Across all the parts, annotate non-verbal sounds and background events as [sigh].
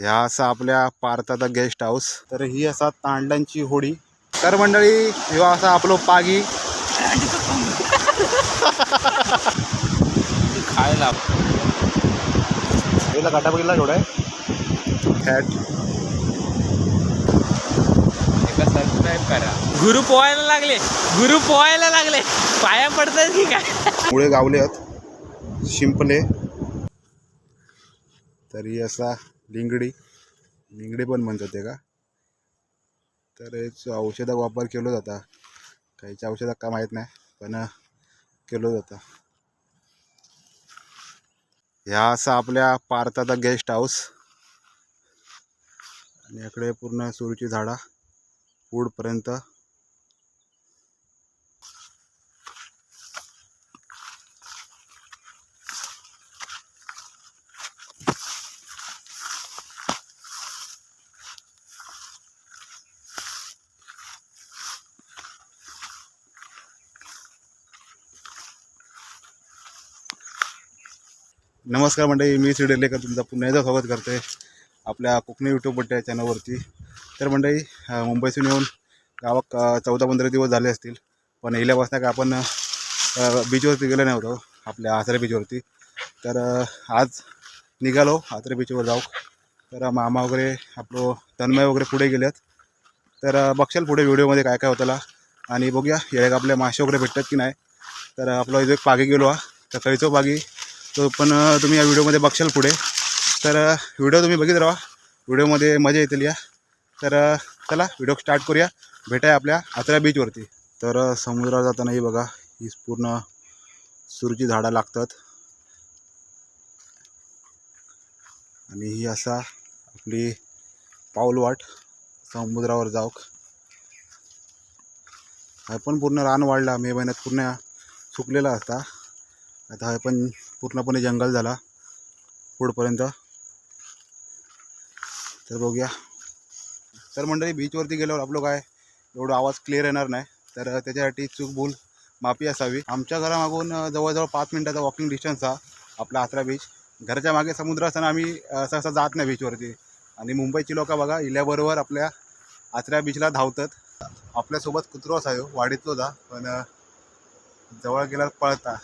ह्या असा आपल्या पारताचा गेस्ट हाऊस तर ही असा तांडलांची होडी. तर मंडळी ह्यो असा आपलो पागी. खायला. पहिला काटा बघितला एवढा आहे. फॅट एका सबस्क्राईब करा. गुरु पोहायला लागले. गुरु पोहायला लागले. पाया पडतात की काय? मुळे गावले आहेत. शिंपले. तर असा लिंगडी. लिंगडी पण म्हणतात ते का? तर याचं औषधाक वापर केलो जाता. काहीच्या औषधाक का माहीत नाही पण केलं जातं. ह्या असा आपल्या पार्थाचा गेस्ट हाऊस. आणि इकडे पूर्ण सुरूची झाडा पुढपर्यंत नमस्कार मंडळी मी श्री डेलेकर तुमचं पुन्हा एकदा स्वागत करते आपल्या कोकणी यूट्यूब बड्डे चॅनलवरती तर मंडळी मुंबईतून येऊन गावात चौदा पंधरा दिवस झाले असतील पण येल्यापासून काय आपण बीचवरती गेलो नव्हतो आपल्या आसरे बीचवरती तर आज निघालो आसरे बीचवर जाऊ तर मामा वगैरे आपलं तन्मय वगैरे पुढे गेलेत. तर बघशाल पुढे व्हिडिओमध्ये काय काय होतं आणि बघूया येळेक आपल्या मासे वगैरे भेटतात की नाही. तर आपला इथे एक पागी गेलो हा. तर खयचो पागी तो पण तुम्ही या व्हिडिओमध्ये बघशाल पुढे. तर व्हिडिओ तुम्ही बघित राहा. व्हिडिओमध्ये मजा येतील या. तर चला व्हिडिओ स्टार्ट करूया. भेटाय आपल्या आचरा बीचवरती तर अ, समुद्रात जातानाही बघा ही पूर्ण सुरूची झाडं लागतात. आणि ही असा आपली पाऊलवाट समुद्रावर जाऊक. हा पण पूर्ण रान वाढला. मे महिन्यात पूर्ण सुकलेला असता आता हा पण पूर्णपणे जंगल झाला पुढपर्यंत. तर बघूया. तर मंडळी बीचवरती गेल्यावर आपलं काय? एवढं आवाज क्लिअर येणार नाही. तर त्याच्यासाठी चूक भूल माफी असावी. आमच्या घरामागून जवळजवळ पाच मिनटाचा वॉकिंग डिस्टन्स हा आपला आत्रा बीच घराच्या मागे समुद्र असताना आम्ही असं असं जात नाही बीचवरती आणि मुंबईची लोक बघा इल्याबरोबर आपल्या आचऱ्या बीचला धावतात. आपल्यासोबत कुत्रो असायो वाढीतलो जा पण जवळ गेल्यावर पळता.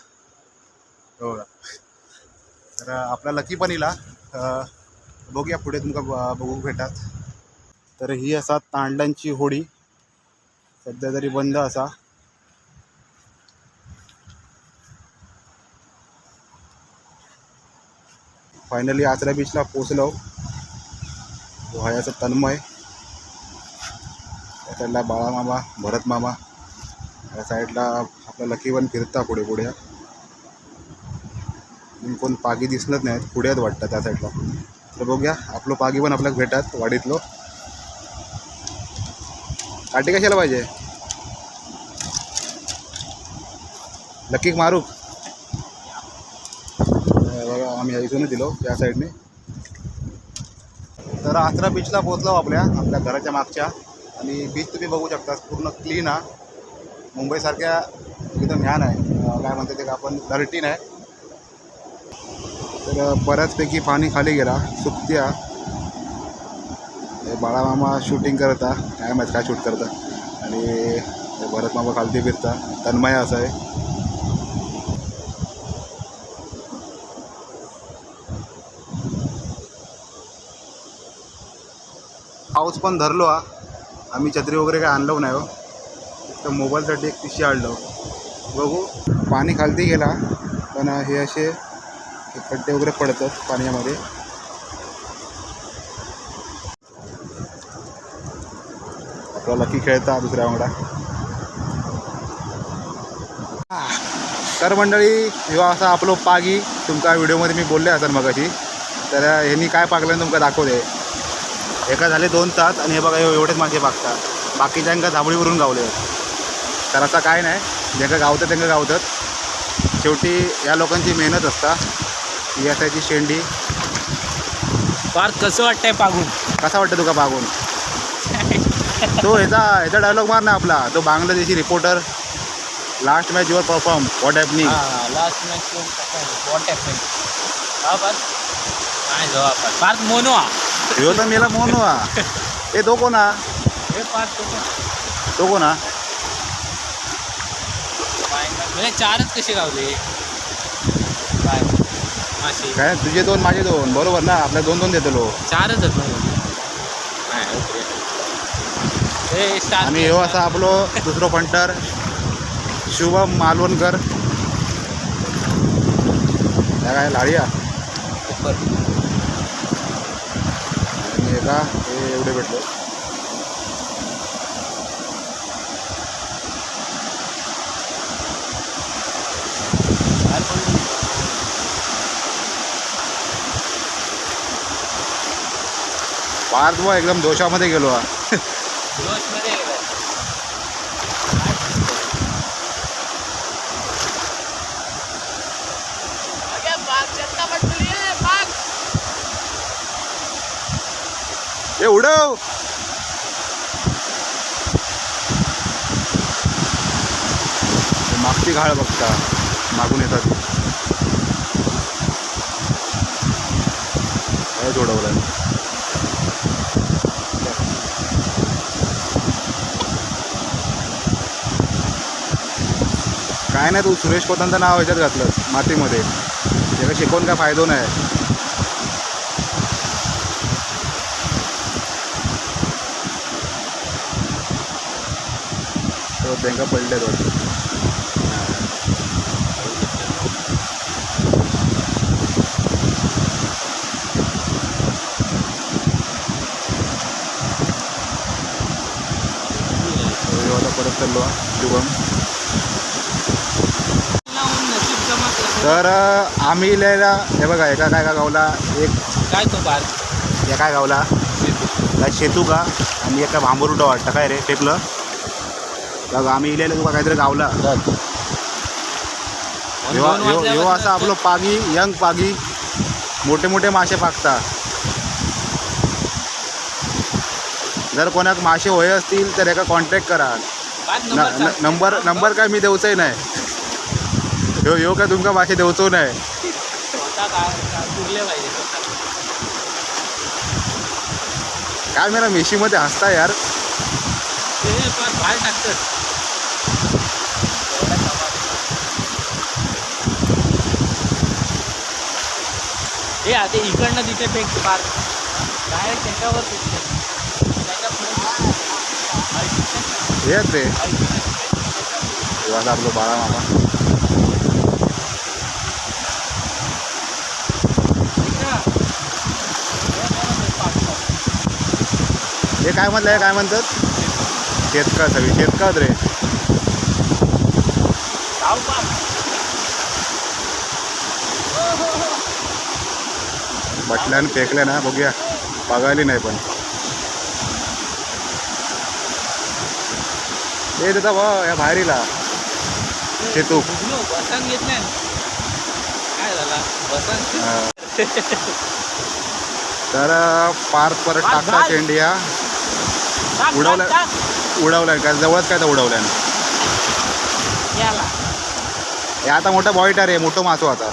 हो का तर आपला लकी पण इला बघूया पुढे तुमका ब- बघू भेटात. तर ही असा तांडलांची होडी. सध्या तरी बंद असा. फायनली आचरा बीचला पोचलो व्हायाचा तन्मय. त्याला बाळा बाळामामा भरत मामा या साईडला आपला लकी पण फिरता पुढे पुढे कोण पागी दिसत नाहीत पुढ्यात वाटतं त्या साईडला तर बघूया आपलं पागी पण आपल्याला भेटत वाडीतलो. काटी कशाला पाहिजे? लकीक मारू बघा आम्ही इथूनच दिलो त्या साईडने तर आत्रा बीचला पोहोचलो आपल्या आपल्या घराच्या मागच्या. आणि बीच तुम्ही बघू शकता पूर्ण क्लीन हा मुंबईसारख्या एकदम ह्यान आहे. काय म्हणतात ते का आपण डर्टीन आहे. तर बऱ्याचपैकी पाणी खाली गेला. सुकत्या. हे बाळामामा शूटिंग करता काय माहीत काय शूट करता. आणि भरत मामा खालती फिरता. तन्मय असं आहे. पाऊस पण धरलो हा. आम्ही छत्री वगैरे काय आणलो नाही हो. तर मोबाईलसाठी एक पिशी आणलो. बघू. पाणी खालती गेला. पण हे असे खड्डे वगैरे पडतात पाण्यामध्ये. आपला लकी खेळता दुसऱ्या वांगडा तर मंडळी किंवा असा आपलो पागी तुमका व्हिडिओमध्ये मी बोलले असेल मगाशी. तर ह्यांनी काय पागल्यानं तुमका दाखवले एका झाले दोन तास आणि हे बघा एवढेच एवढेच मासे पाकतात बाकीच्यांका झाबळीवरून गावले. तर असं काय नाही. ज्यांना गावतात त्यांना गावतात. शेवटी या लोकांची मेहनत असता. असायची शेंडी. फार कसं वाटतंय पागून कसा वाटतं तुका पागून [laughs] तो ह्याचा ह्याचा डायलॉग मार ना आपला. तो Bangladeshi reporter last match your perform what happening last match what happen हा बस. आपण. फार मोनो हा. ह्यो तर मेला मोहन हा. ए तो कोण हा? हे पाच तो पण. तो कोण हा? म्हणजे चारच कसे गावले? काय? मासे. काय? तुझे दोन माझे दोन. बरोबर ना? आपल्या दोन दोन देतलो चारच आहेत ओके. हे आणि ह्यो असा आपलो दुसरो फंटर शुभम मालवणकर. काय लाडिया? आणि एका हे एवढे भेटले पार्थ बुवा एकदम दोषामध्ये गेलो हा. ए उडव. मागची घाळ बघता. मागून येतात काय उडवलं काय नाही तू सुरेश कोतांचं नाव ह्याच्यात घातलं मातीमध्ये. त्याला शिकवून काय फायदो नाही. तो त्यांना पडले तो परत चाललो शुभम. तर आम्ही लिहायला हे बघा एका काय का गावला एक काय तो बाग एका गावला काय शेतू का? आणि एका भांबरुडा वाटतं काय रे टेपलं? तर आम्ही इलेलं तुका काहीतरी गावला. ह्यो असा आपलं पागी यंग पागी मोठे मोठे मासे पाकता जर कोणाक मासे होय असतील तर एका कॉन्टॅक्ट करा. नंबर नंबर काय मी देऊचंय नाही. ह्यो ह्यो काय तुमका मासे देऊचो नाही काय मेरा मेशीमध्ये हसता यार. ते हे आता इकडनं तिथे फेक पार डायरेक्ट त्याच्यावर असा आपलं बाळा मामा. हे काय म्हणलं हे काय म्हणतात? शेतकळ सगळी शेतकळ रे? बटल्यानं फेकले ना बघूया. बघायली नाही पण. हे देता बा या बाहेरीला शेतू बसन घेत नाही काय झाला बसन अं. तर पार्थ परत पार्थ, टाकता उडवलं. उडवलाय काय जवळच काय तर उडवल्यानं याला. हे आता मोठा बॉईट आहे मोठं मासो आता.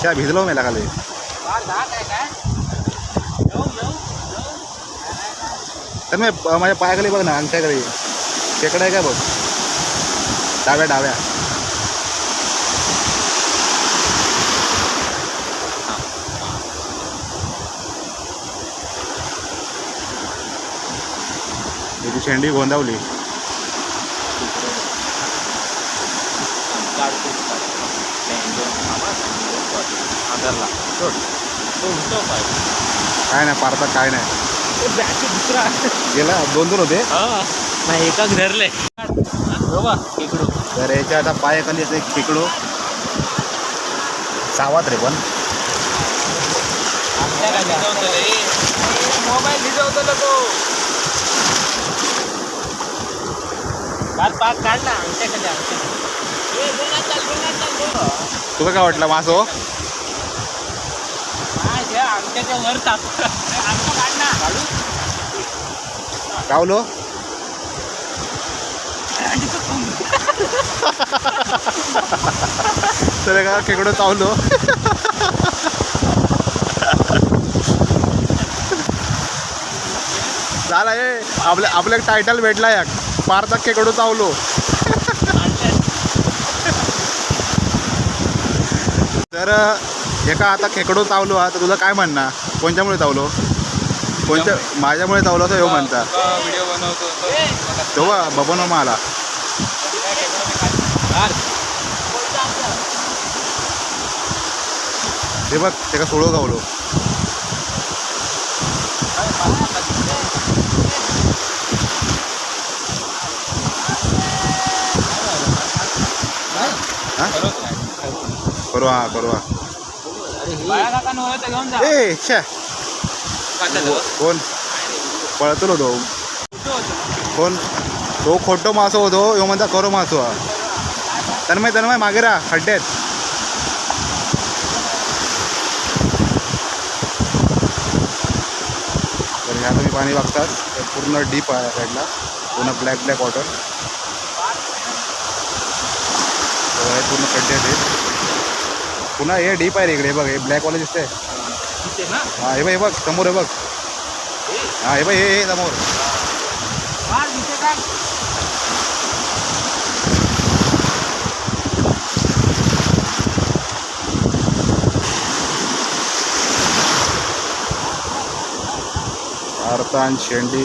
त्या भिजलो मेला खाली. तर मी माझ्या पायाखाली बघ ना अंगठ्याखाली खेकडा आहे काय बघ? डाव्या डाव्या त्याची शेंडी गोंदावली काढतो, काढतो. नाही, दोन थांबा, दोन काढतो. आधारला. सोड. तो शेंडी गोंदावली. काय नाही पारता काय नाही. दुसरा गेला दोन दोन होते. नाही एकाच धरले बाबा तर याच्या आता पायाखाली एक खेकडो सावात रे पण मोबाईल भिजवतो पाच पाच काढ ना आमच्याकडे आमच्याकडे. तुला काय वाटलं मासो? आमच्याच्या वर टाक आमचं काढ ना. काढू गावलो? तर का खेकडं चावलो. झाला हे आपल्या आपल्या टायटल भेटला या पारचा खेकडो चावलो. तर एका आता खेकडो चावलो हा तर तुला काय म्हणणार कोणत्यामुळे चावलो? कोणत्या माझ्यामुळे चावलो असं ह्यो म्हणता. तो तेव्हा बबन आला. ते बघ त्याला सोळो गावलो. करवा करवा ए छे कोण? पळतलो होतो कोण? तो खोटो मासो होतो ह्यो म्हणता करो मासो हा. तन्मय तन्मय मागे राहा खड्ड्यात. तर ह्या तुम्ही पाणी बघतात तर पूर्ण डीप आहे साईडला पूर्ण ब्लॅक ब्लॅक वॉटर हे पूर्ण खड्डे आहेत. पुन्हा हे डीप आहे रे इकडे हे बघ हे ब्लॅकवाले दिसतंय. हा हे बघ हे बघ समोर हे बघ. हा? हे बघ हे हे समोर. भारतान शेंडी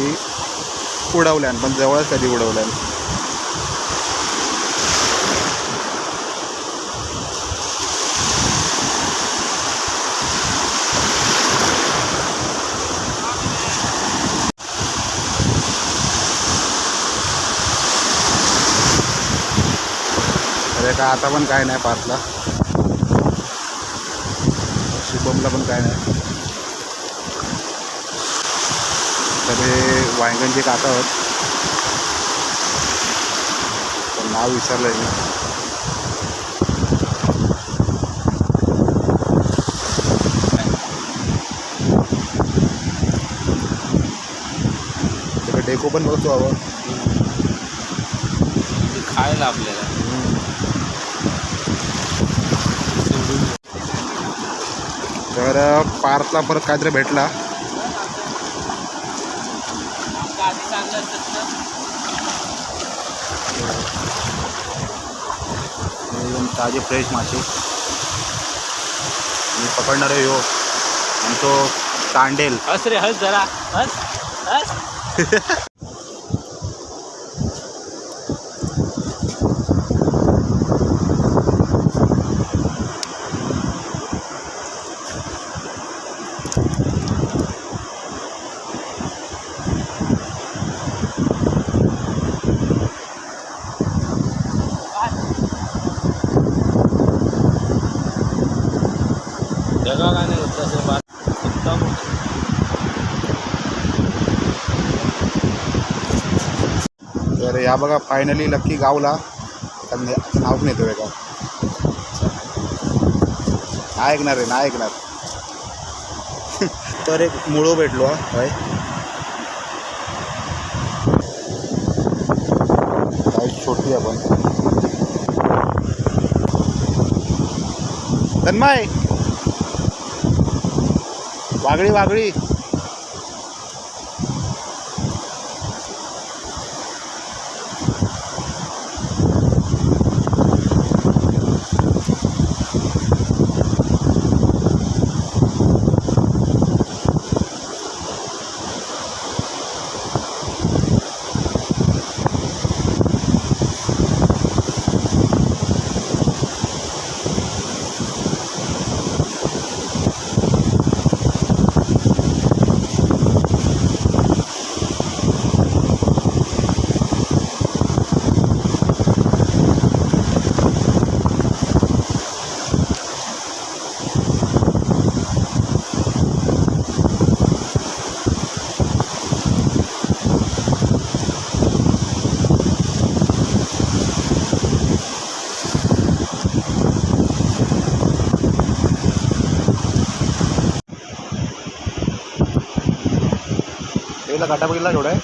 उडवल्यान पण जवळच कधी उडवल्यान? आहे का? आता पण काय नाही पार्कला शुभमला पण काय नाही. तर हे वांगणचे काका आहोत. पण नाव विचारलंय मी. डेको पण बघतो हवं खायला आपल्याला. तर पार्कला परत काहीतरी भेटला. एकदम ताजे फ्रेश मासे. मी पकडणार आहे हो आणि तो तांडेल. हस रे हस जरा. हस हस. [laughs] ह्या बघा फायनली लक्की गावला. त्यांना नाव पण येतो का ऐकणार आहे ना ऐकणार. [laughs] तर एक मुळो भेटलो हय. छोटी आपण तन्माय! वागळी वागळी. काटा बघितला केवढा आहे.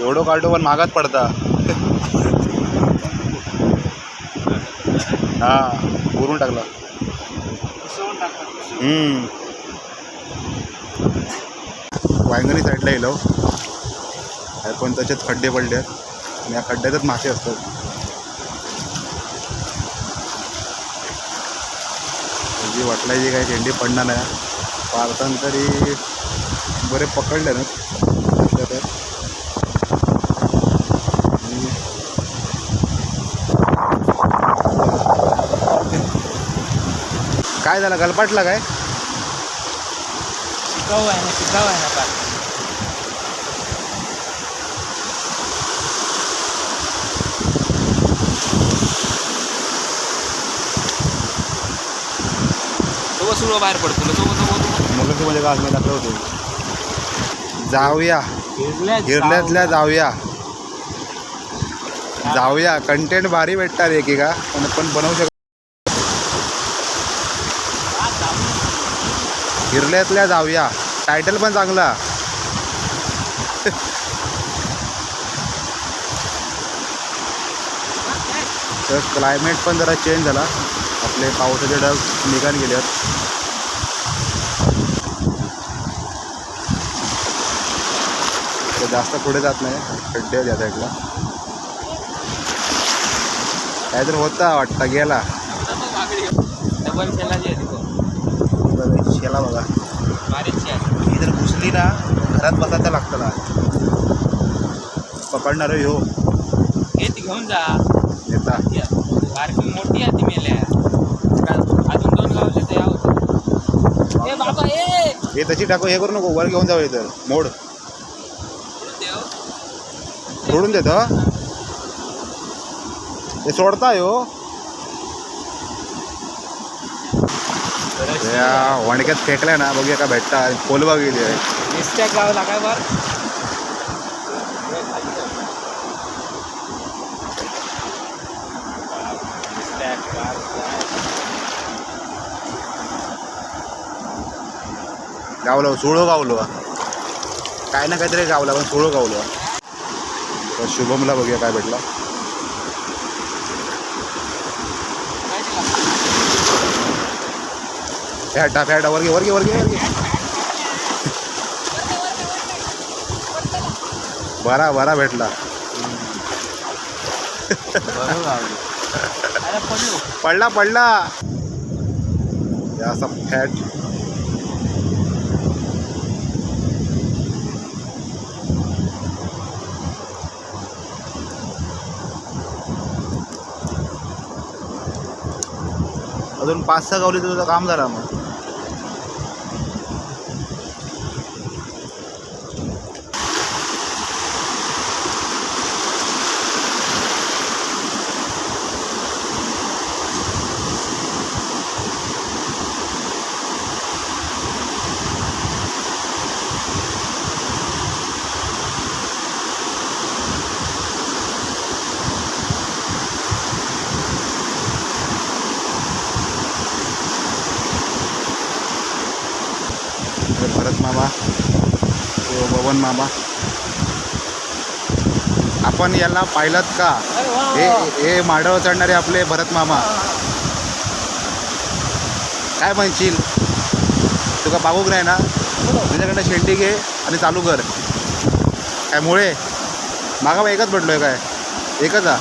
एवढं काढतो पण मागात पडता. हा पुरून टाकला. वायंगणी साईडला येलो. पण त्याच्यात खड्डे पडले आहेत आणि या खड्ड्यातच मासे असतात. जी वाटलायची काही शेंडी पडणार नाही. पारतान तरी बरे पकडले ना. तर काय झालं? गलपाटला काय? शिकाऊ आहे ना शिकाऊ आहे ना सुरू बाहेर पडतो. मग म्हणजे काय मी होतो. जाऊया. गिरल्यातल्या जाऊया. जाऊया. कंटेंट भारी भेटणार एकेका. पण पण बनवू शकतो गिरल्यातल्या जाऊया. टायटल पण चांगला. तर क्लायमेट पण जरा चेंज झाला. आपले पावसाचे ढग निघाल गेलेत. ते जास्त पुढे जात नाही. खड्डे आहेत या साईडला काहीतरी होता वाटतं गेला. शेला बघा. ही जर घुसली ना घरात बसायचं लागतं ना. पकडणार हो. ती घेऊन जा येता. मोठी आहे ती मेल्या अजून दोन गावचे ते बाबा हे तशी टाकू हे करू नको वर घेऊन जाऊ इथं. मोड. सोडून देतो हे? सोडताय? हो या वणक्यात फेकलाय ना बघूया का भेटता कोलबा गेली आहे. मिस्टेक गावला काय बर. गावलो सोळो गावलो. काय ना काहीतरी गावला पण सोळो गावलो. तर शुभमला बघूया काय भेटला. फॅटा फॅटा वर घे वर घे वर घे वर घे. बरा बरा भेटला. पडला. पडला असा फॅट अजून पाच सहा गावली तर तुझं काम झालं मग हे भरत मामा तो बबन मामा आपण याला पाहिलात का? हे हे माडावर चढणारे आपले भरत मामा. काय म्हणशील? तुका बागूक नाही ना? तुझ्याकडनं शेंडी घे आणि चालू कर. काय मुळे? मागा मग एकच भेटलोय काय? एकच हा?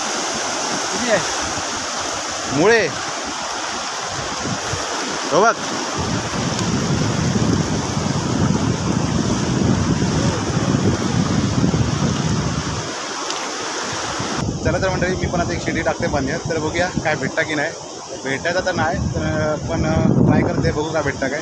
मुळे? हो बघ. चला तर मंडळी मी पण आता एक शेडी टाकते पाण्यात तर बघूया काय भेटता की नाही. भेटायचं तर नाही तर पण ट्राय करते बघू काय भेटता काय.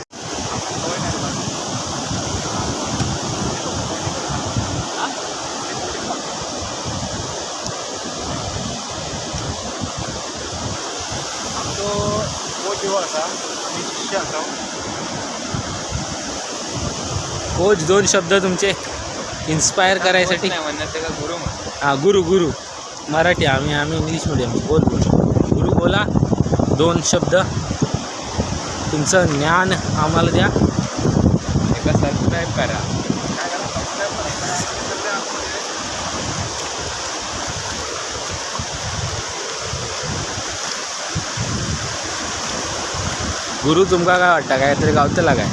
कोच दोन शब्द तुमचे इन्स्पायर करायसाठी. गुरु हा गुरु गुरु. मराठी आम्ही आम्ही इंग्लिश मिडियम बोल गुरु बोला दोन शब्द. तुमचं ज्ञान आम्हाला द्या. एका सबस्क्राईब करा. गुरु तुमका काय वाटतं? काय तरी गावतला काय?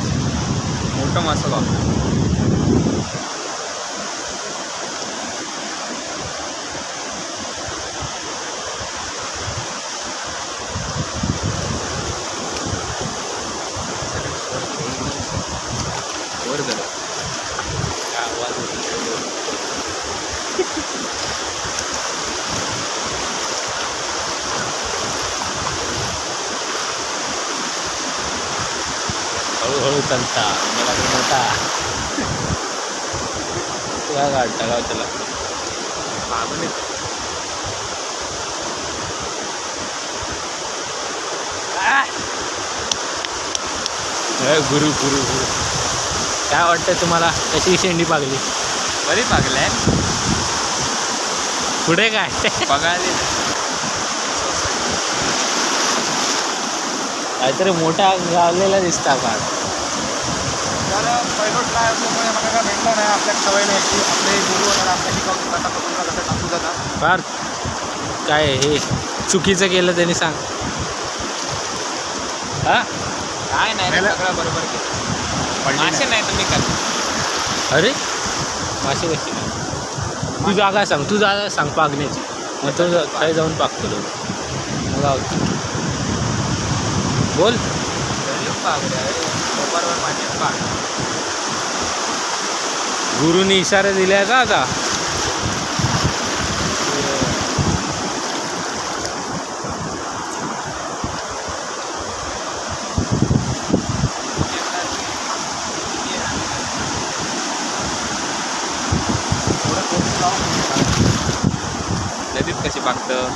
मोठं मासं गावतं चालता मला तो मोठा. तुला काढता गाव त्याला मागून गुरु गुरु गुरु. काय वाटतं तुम्हाला? कशी शेंडी पागली? बरी पागलाय पुढे काय? बघायला काहीतरी मोठा गावलेला दिसता का तर पहिलोच काय असल्यामुळे मला काय भेटलं नाही आपल्या सवय नाही की आपले गुरु वगैरे आपल्या शिकवून कसा पकडून कसं टाकून जातात फार काय हे? चुकीचं केलं त्यांनी सांग. हा? काय नाही रे, मेला- सगळं बरोबर केलं. मासे नाही तुम्ही कर अरे? मासे कशी काय तू जागा सांग तू जागा सांग पागण्याची. मग तो खाली जाऊन पाकतो तो. मग गावतो. बोल. बरोबर पाण्यात पाक गुरुनी इशारे दिले का? आता नदीत कशी पाकतं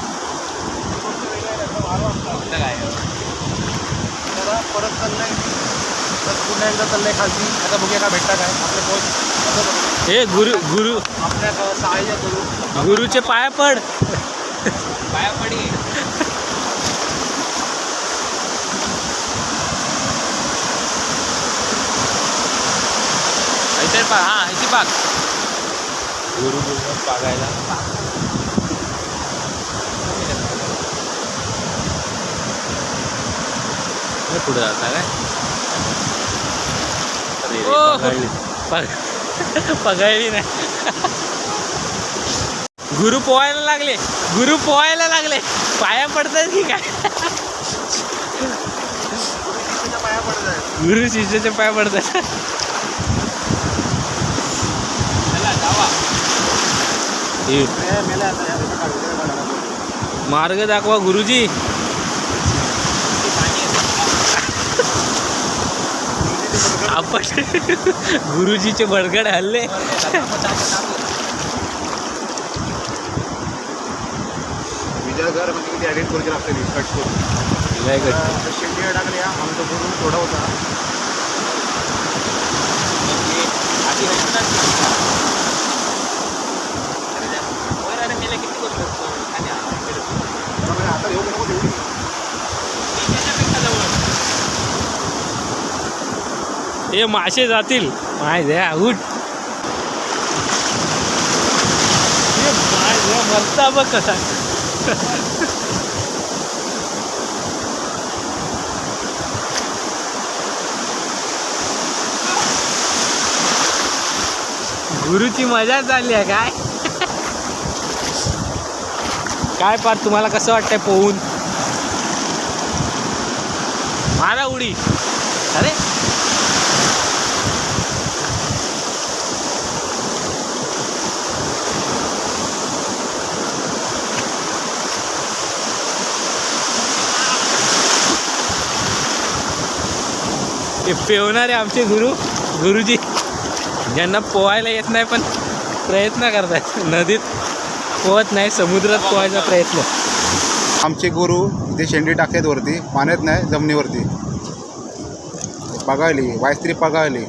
काय? परत तर पुन्हा एकदा चाललंय खालती. आता बघूया का भेटता काय. आपले हे गुरु गुरु आपल्या सहाय्य गुरुचे पाया पड. पाया पडी. इथे पा हा गुरु गुरु पागायला. पुढे जाता काय? अरे रे. पगाळली पग- पगाळली नाही. गुरु पोहायला लागले. गुरु पोहायला लागले. पाया पडतात की काय? पाया पडत आहे गुरु शिष्याच्या पाया पडतात. हे मेले आता या. मार्ग दाखवा गुरुजी. आपण गुरुजीचे बडगड हल्ले. विजयगड म्हणजे किती ॲडिट करून लागते कट करून. तर शेंडी टाकली आमचा गुरु थोडा होता. आधी हसतात वर अरे मेले किती करू शकतो खाली आ- फिरतो. त्यामुळे आता येऊ नको तेवढी मी त्याच्यापेक्षा जवळ हे मासे जातील. माय द्या, मरता बघ कसा. गुरुची मजा चालली आहे काय? काय पार तुम्हाला कसं वाटतंय पोहून? मारा उडी. हे पेवणारे आमचे गुरु गुरुजी. ज्यांना पोहायला येत नाही पण प्रयत्न करतात नदीत पोहत नाही समुद्रात पोहायचा प्रयत्न. आमचे गुरु इथे शेंडी टाकतात वरती पाण्यात नाही जमिनीवरती. पगाळली वायस्त्री पगाळली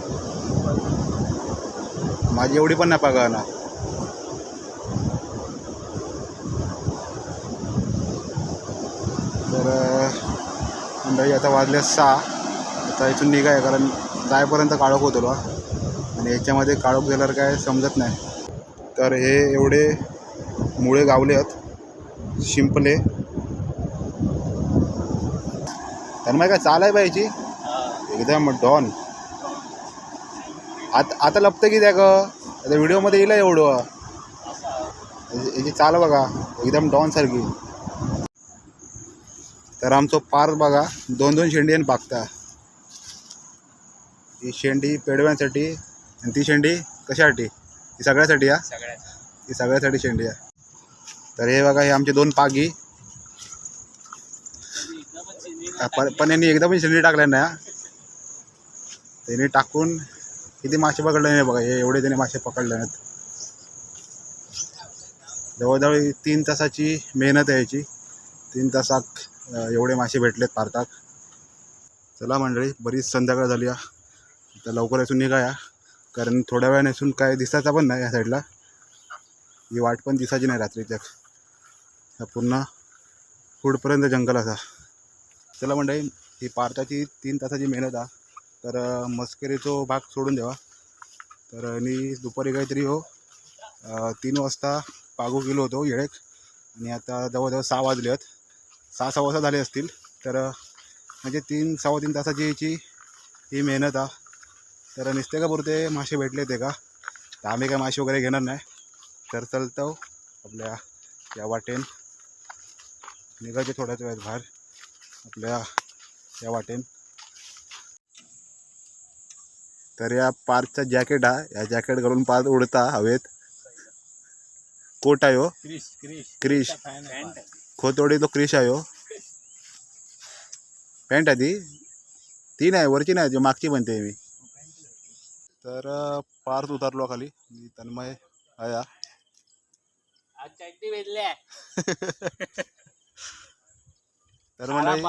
माझी एवढी पण नाही पगावणार. तर मंडळी आता वाजल्या सहा. आता इथून निघाय कारण जायपर्यंत काळोख होतो बा. आणि याच्यामध्ये काळोख झाल्यावर काय समजत नाही. तर हे एवढे मुळे गावले आहेत. शिंपले. त्यांना काय चालाय पाहिजे? एकदम डॉन. आता आता लपतं की त्या ग? आता व्हिडिओमध्ये येईल एवढं. याची चाल बघा एकदम डॉन सारखी. तर आमचं पार्क बघा दोन दोन शेंडियन पाकता ही शेंडी पेडव्यांसाठी आणि ती शेंडी कशासाठी? ती सगळ्यासाठी या? सगळ्यात ती सगळ्यासाठी शेंडी आहे तर हे बघा हे आमचे दोन पागी. पण पण यांनी एकदा पण शेंडी टाकल्या ना त्यांनी टाकून किती मासे पकडले नाही बघा हे एवढे त्याने मासे पकडले नाहीत. जवळजवळ तीन तासाची मेहनत आहे याची. तीन तासात अं, एवढे मासे भेटलेत भारतात. चला मंडळी बरीच संध्याकाळ झाली या तर लवकर इथून निघाया. कारण थोड्या वेळाने इथून काय दिसायचा पण नाही या साईडला ही वाट पण दिसायची नाही रात्रीच्या. ह्या पूर्ण पुढपर्यंत जंगल असा. चला मंडळी ही पार्टाची तीन तासाची मेहनत आहे तर अं, भाग सोडून द्यावा तर आणि दुपारी काहीतरी हो तीन वाजता पागू गेलो होतो येळेक आणि आता जवळजवळ सहा वाजले आहेत सहा सहा वाजता झाले असतील. तर म्हणजे तीन सव्वा तीन तासाची याची ही मेहनत आहे तर नुसते का पुरते मासे भेटले ते का? तर आम्ही काय मासे वगैरे घेणार नाही. तर चलतो आपल्या या वाटेन. निघायचे थोड्याच वेळात बाहेर. आपल्या या वाटेन. तर या पार्कचा जॅकेट हा या जॅकेट घालून पार्क उडता हवेत. कोट आहे हो. क्रिश क्रिश. क्रिश. पॅन्ट. खोतोडी तो क्रिश आहे हो. पॅन्ट आहे ती. ती नाही वरची नाही जी मागची म्हणते मी. तर पार्थ उतरलो खाली. मी तन्मय आया. [laughs] तर म्हणजे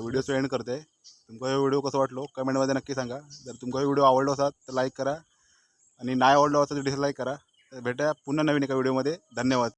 व्हिडिओचं एंड करते. तुमका हे व्हिडिओ कसं वाटलो? कमेंटमध्ये नक्की सांगा. जर तुमका हे व्हिडिओ आवडलो असाल तर लाईक करा. आणि नाही आवडलो असेल तर डिसलाईक करा. तर भेटूया पुन्हा नवीन एका व्हिडिओमध्ये धन्यवाद.